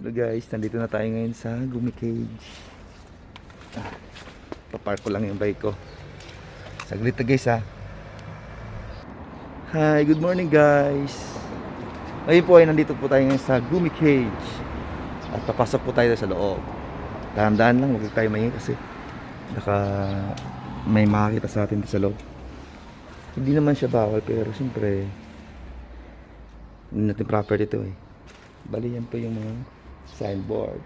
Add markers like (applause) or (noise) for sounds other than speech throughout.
Hello guys, nandito na tayo ngayon sa Gumi Cage. Ah, papark ko lang yung bike ko. Saglit na guys ha. Hi, good morning guys. Ngayon po ay nandito po tayo ngayon sa Gumi Cage. At papasok po tayo sa loob. Dahan-dahan lang, huwag tayo maingay kasi baka may makakita sa atin sa loob. Hindi naman siya bawal pero siyempre hindi natin proper ito eh. Bali yan po yung mga signboard.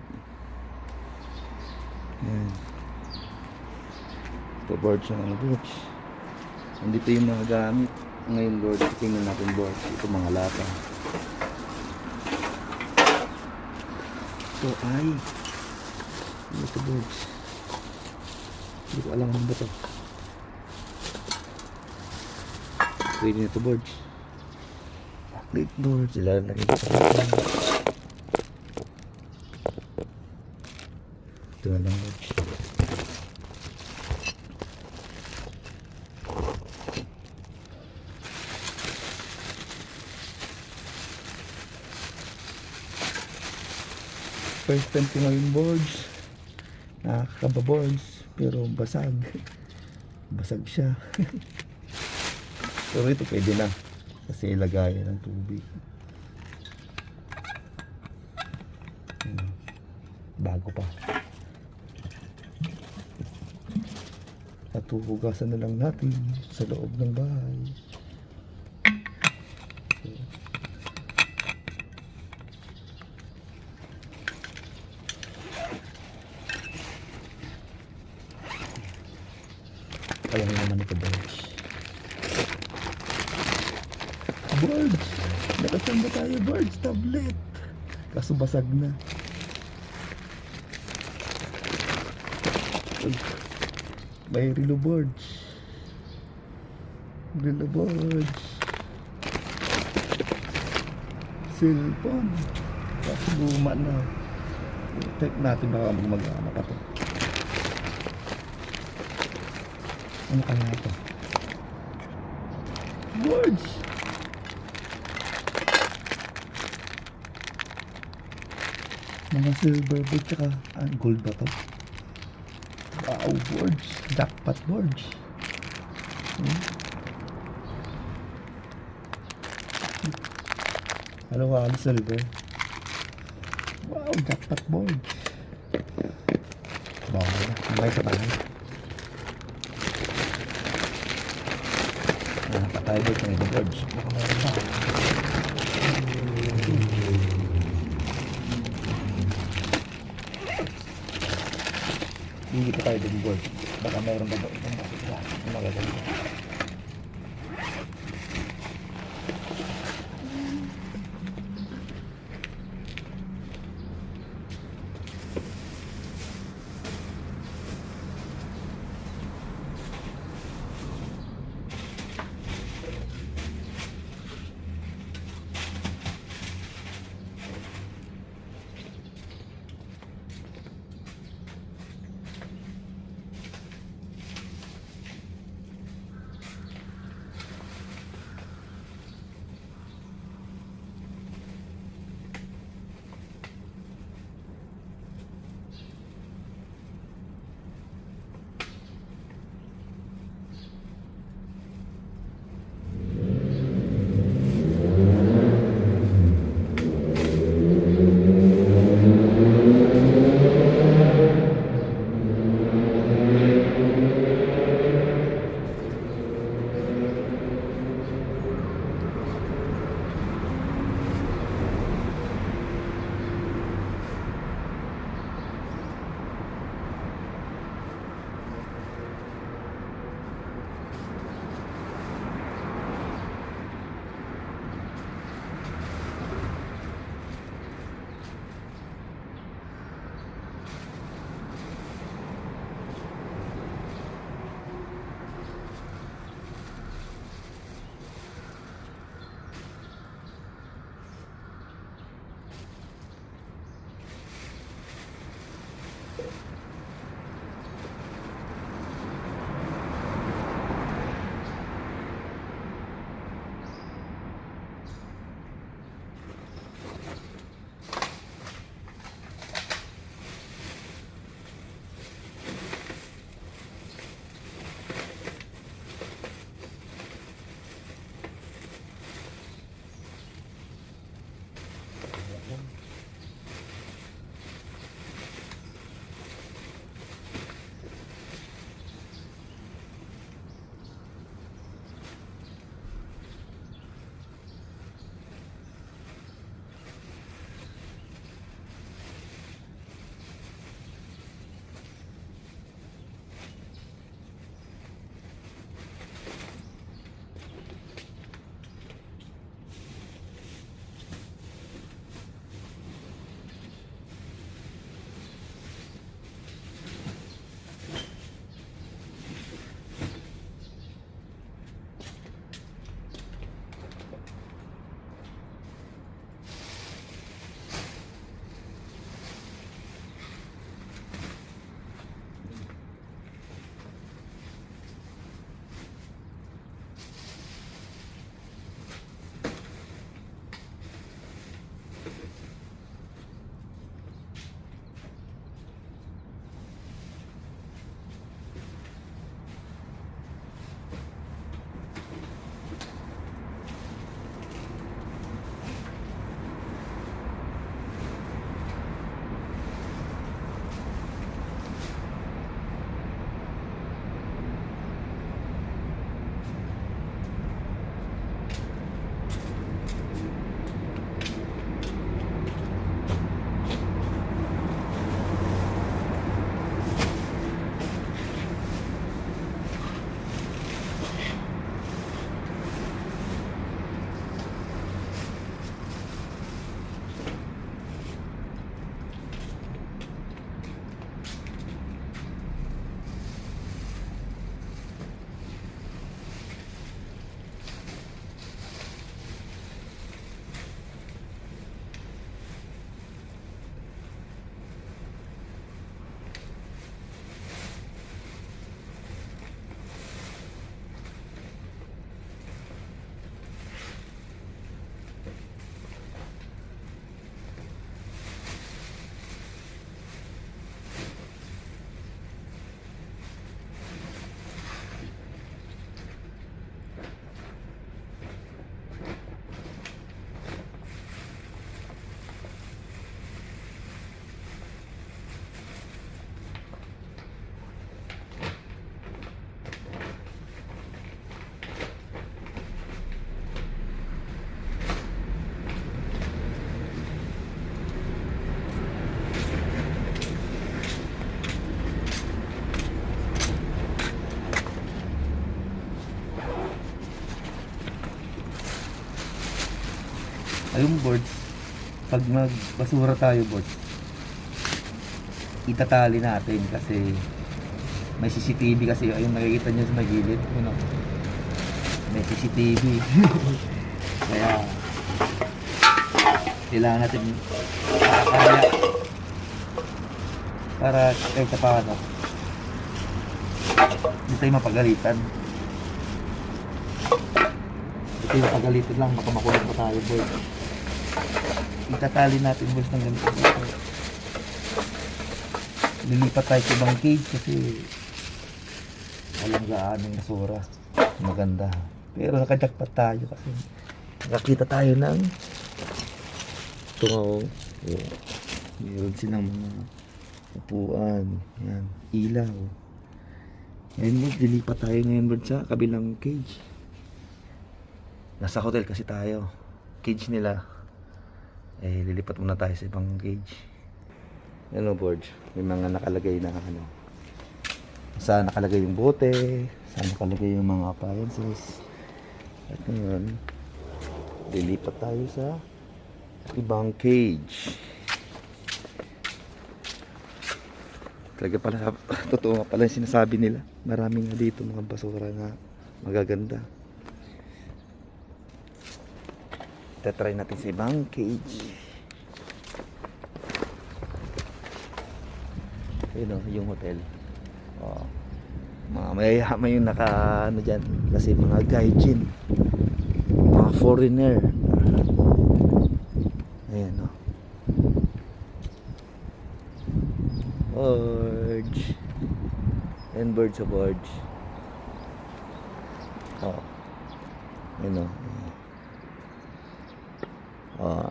Yan. Ito board siya ng boards. Nandito yung mga gamit. Ngayon board, tingnan natin boards. Ito mga lata. Ito ay. Ano ito boards? Hindi ko alam ano ba ito. Pwede na ito boards. Clipboard, sila lagi ko sa Ito na lang. First time ko ngayon boards. Nakakaba boards. Pero basag. Basag siya. (laughs) Pero ito pwede na. Kasi ilagay ng tubig. Hmm. Bago pa. At huhugasan na lang natin sa loob ng bahay. Kaya naman ito birds. Birds! Nakasama ba tayo birds? Tablet! Kaso basag na. May relo birds. Relo birds. Cellphone. Kaso luma na. Check natin baka magmagana pa to. Ano kaya ito? Birds! Mga silver bird tsaka ah, gold ba to? Wow, birds! Jackpot birds! Hmm? Ano ka, ano silver? Wow, jackpot birds! Bawa na, may sa bahay. Ah, patay dito ng birds. Baka meron pa. Hindi pa tayo birds. Baka meron pa doon. Makikita. Ang magaganda. Yung boards, pag magbasura tayo boards, itatali natin kasi may CCTV kasi. Ayun nakikita nyo sa may gilid. You know, may CCTV (laughs) kaya kailangan natin makakaya para kahit sa paano hindi tayo mapagalitan. Hindi tayo mapagalitan lang baka makulong pa tayo boy itatali natin boys ng ganito. Lilipat tayo sa ibang cage kasi walang gaanong basura. Maganda. Pero nakajakpat tayo kasi nakakita tayo ng oh oh, meron silang mga upuan. Yan ilaw. Ngayon mo lilipat tayo ngayon Bird, sa kabilang cage. Nasa hotel kasi tayo. Cage nila eh lilipat muna tayo sa ibang cage. Ano board may mga nakalagay na ano? Saan nakalagay yung bote? Saan nakalagay yung mga appliances? At ngayon lilipat tayo sa ibang cage. Talaga pala (laughs) totoo nga pala yung sinasabi nila. Marami nga dito mga basura na magaganda tatry natin sa ibang cage Yun o, yung hotel. Oh. Mga mayayaman yung naka, ano dyan, kasi mga gaijin. Mga foreigner. Ayan o. Barge. And birds of barge. Oh. Ayan o. Oh.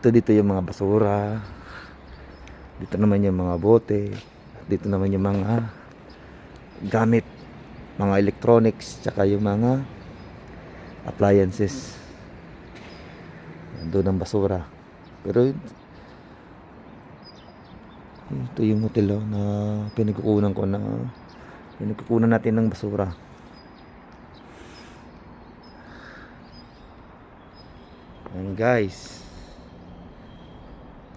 Ito dito yung mga basura. Dito naman yung mga bote. Dito naman yung mga gamit. Mga electronics. Tsaka yung mga appliances. Doon ang basura. Pero ito yung hotel oh, na pinagkukunan ko na pinagkukunan natin ng basura. Guys.